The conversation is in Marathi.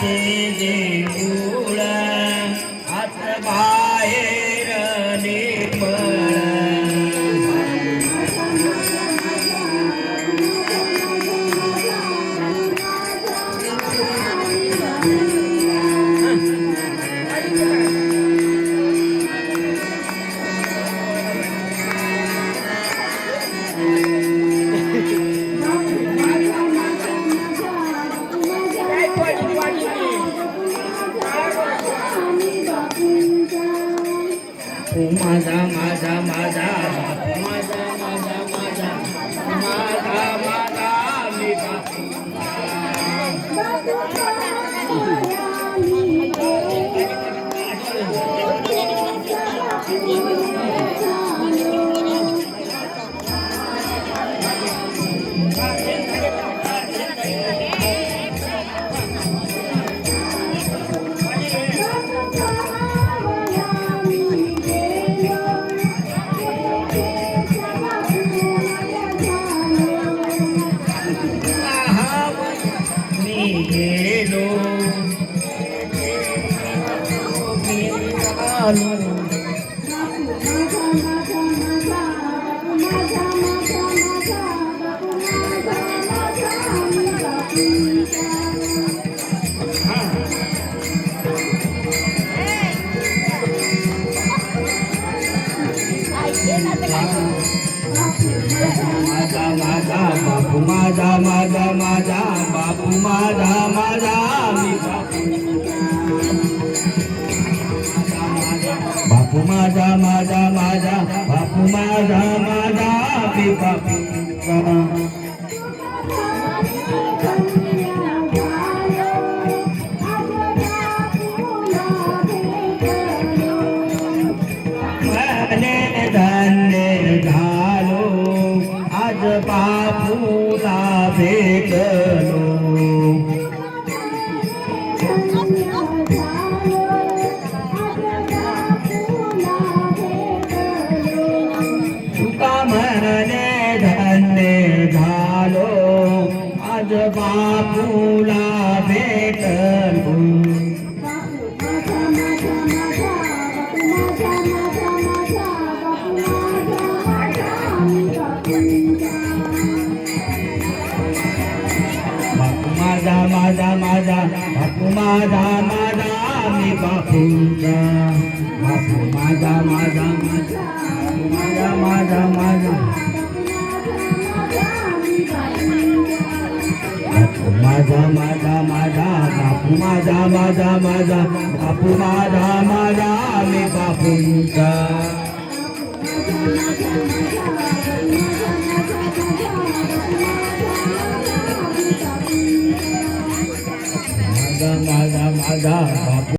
देहाचे जे मूळ हात मी गेलो. मी आलो माझा माझा. बापू माझा माझा माझा बापू माझा माझा बापू माझा माझा माझा बापू माझा माझा मी बापू धन्य भेटलो तुका धन्य झालो. आज बापूला भेटलो. माझा माझा माझा बापू माझा माझा मी बापूंचा बापू माझा माझा माझा माझा माझा माझा माझा माझा माझा बापू माझा माझा माझा बापू माझा माझा मी बापूंचा माझा माझा माझा बापू